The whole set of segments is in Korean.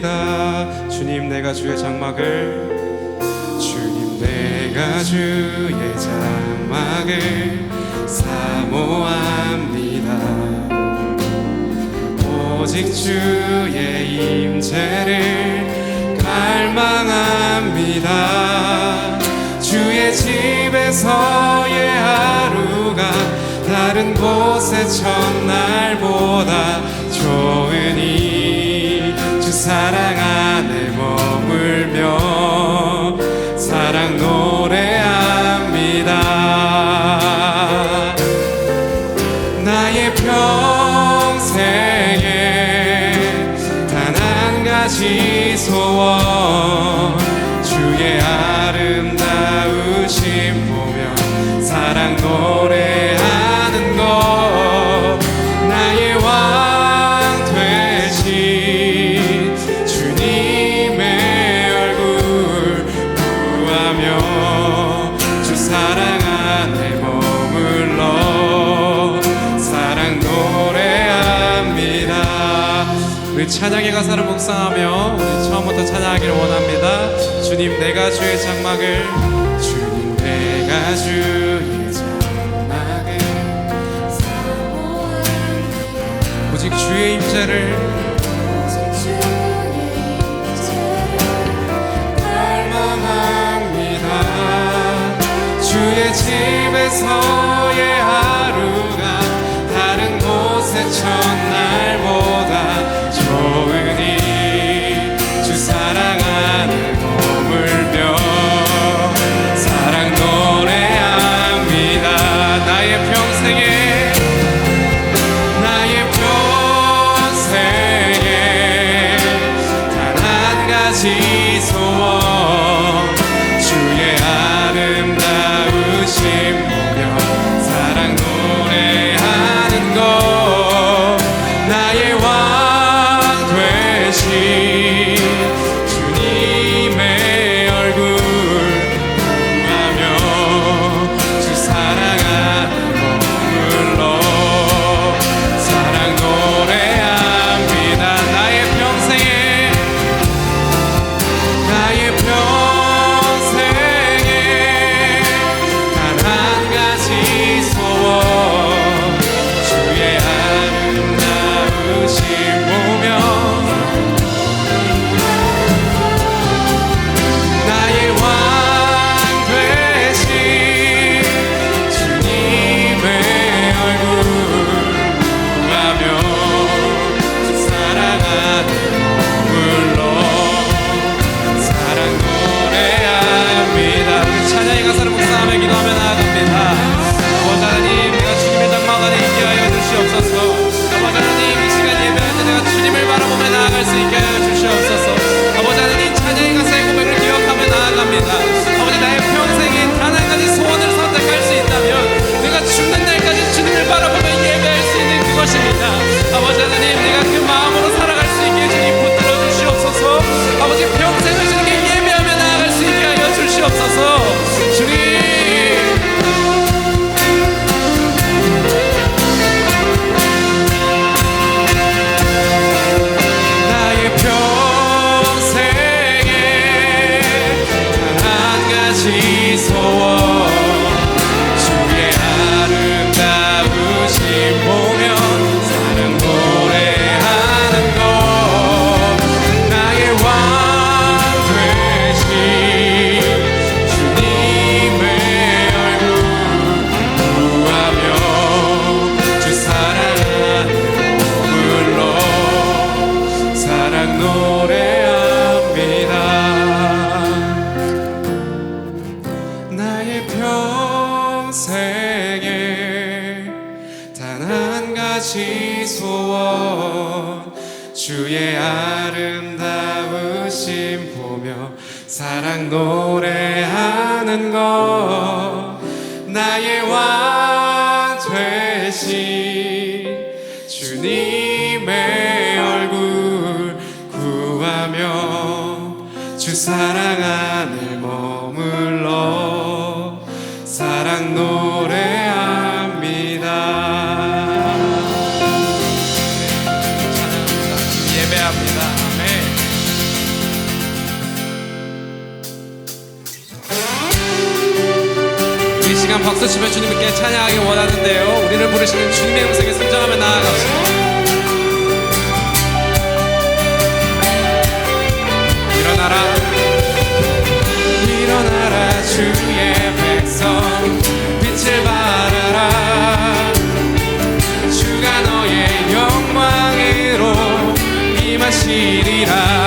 나옵나이다. 주님 내가 주의 장막을. 주님 내가 주의 장막을 사모합니다. 오직 주의 임재를 갈망합니다. 주의 집에서의 하루가 다른 곳의 첫날보다 좋으니 사랑 안에 머물며 사랑 노래합니다. 나의 평생에 단 한 가지 소원 주의 아름다우심 보며 사랑 노 찬양의 가사를 묵상하며 우리 처음부터 찬양하기를 원합니다. 주님 내가 주의 장막을 주님 내가 주 오직 주의 임재를 갈망합니다. 주의 집에서의 하루가 다른 곳에 천 나아가는데요. 우리를 부르시는 주님의 음성에 순종하며 나아갑시다. 일어나라. 일어나라 주의 백성 빛을 발하라 주가 너의 영광으로 임하시리라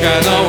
got on.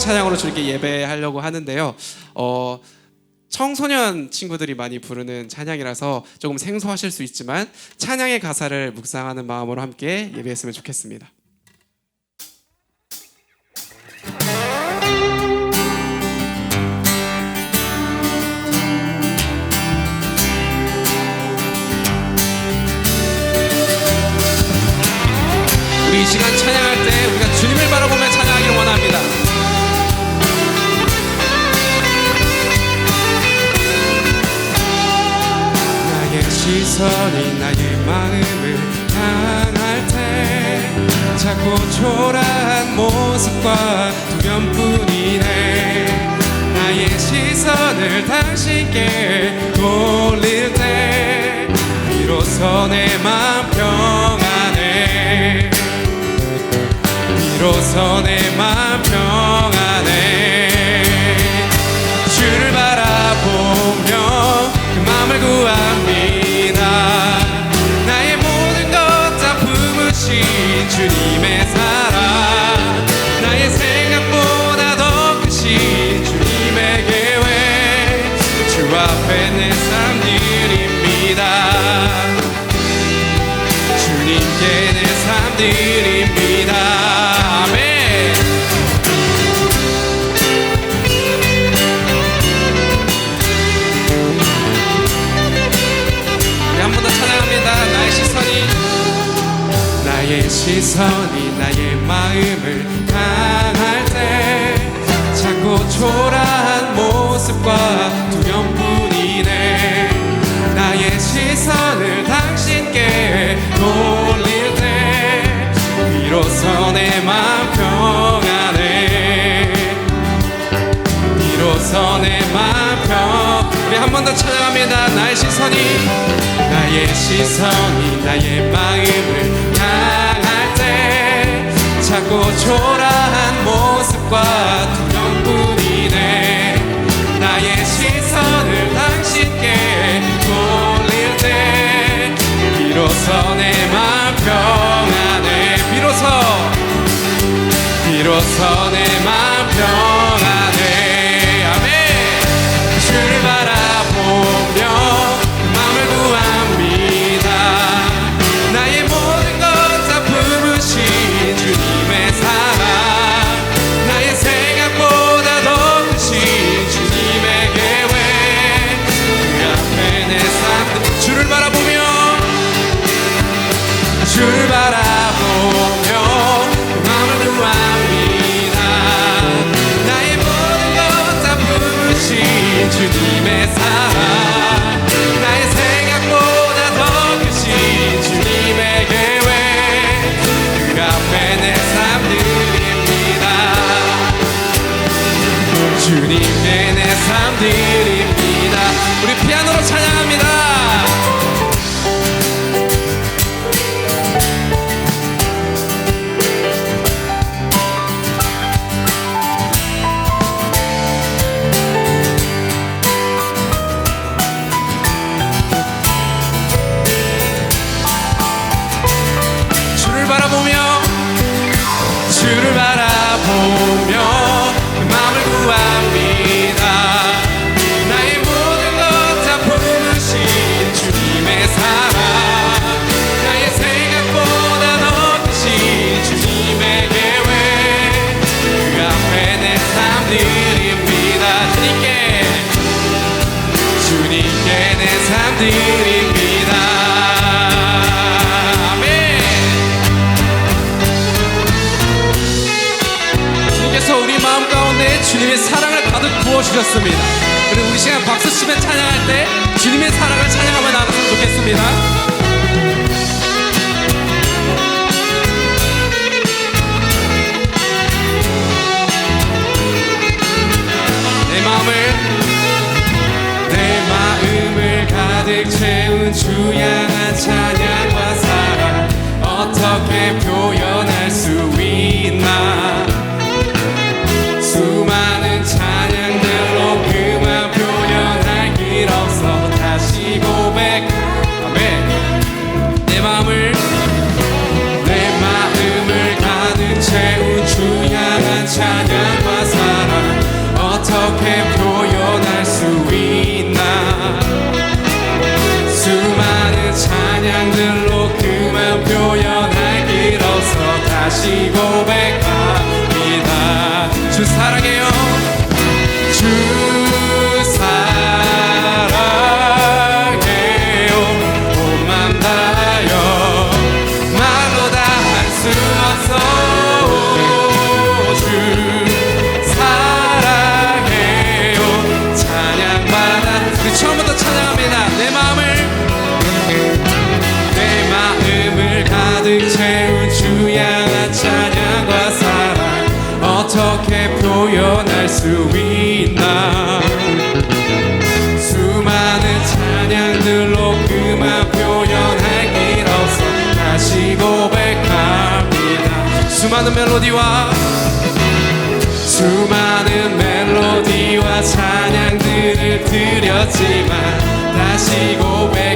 찬양으로 주님께 예배하려고 하는데요. 어, 청소년 친구들이 많이 부르는 찬양이라서 조금 생소하실 수 있지만 찬양의 가사를 묵상하는 마음으로 함께 예배했으면 좋겠습니다. 우리 시간 찬양할 때 서리 나의 마음을 향할 때 자꾸 초라한 모습과 두면뿐이네. 나의 시선을 당신께 돌릴 때 비로소 내 마음 평안해. 비로소 내 마음 평안해. 주를 바라보며 그 맘을 구합니다 한 번 더 찾아갑니다. 나의 시선이 나의 시선이 나의 마음을 향할 때 자꾸 초라한 모습과 두려움뿐이네 나의 시선을 당신께 돌릴 때 비로소 내 마음 평안해. 비로소 비로소 내 마음 shoot about 주셨습니다. 그리고 우리 시간 박수 치며 찬양할 때 주님의 사랑을 찬양하며 나갔으면 좋겠습니다. 마음을 내 마음을 가득 채운 주야 수많은 멜로디와 수많은 멜로디와 찬양들을 드렸지만 다시 고백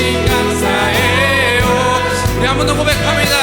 信がさえよ山のごべ神だ。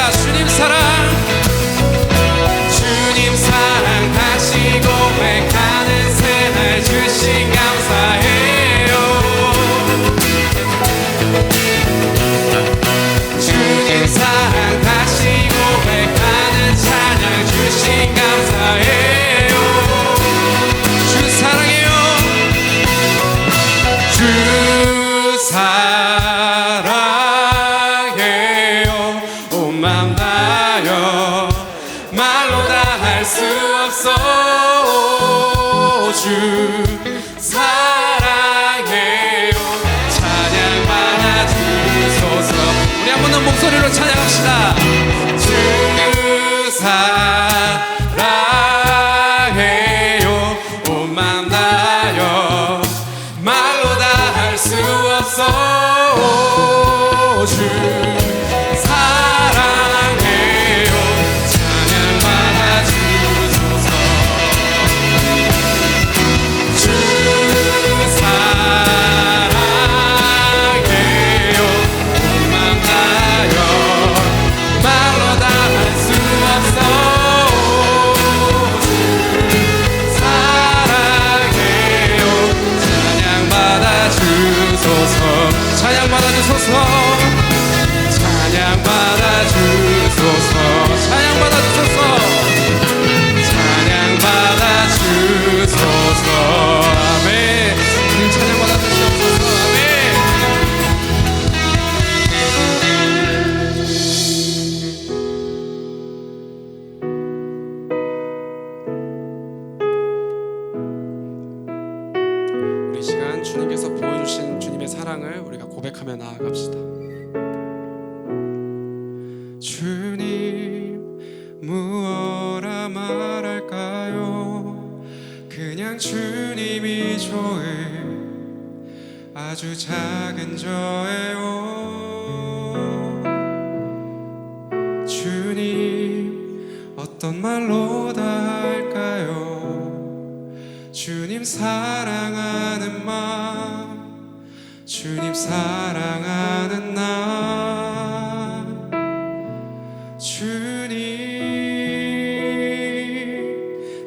주님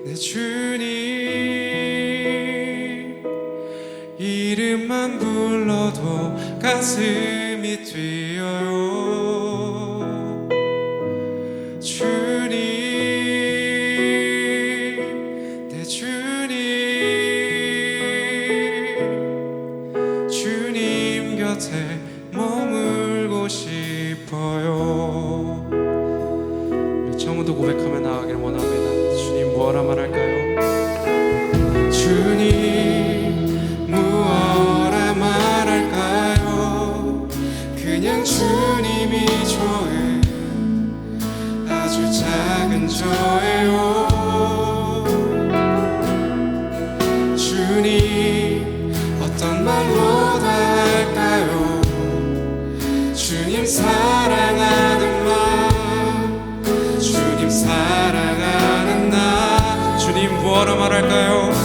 내 주님. 이름만 불러도 가슴 주님 어떤 말로 할까요? 주님 사랑하는 나 주님 사랑하는 나. 주님 뭐하러 말할까요?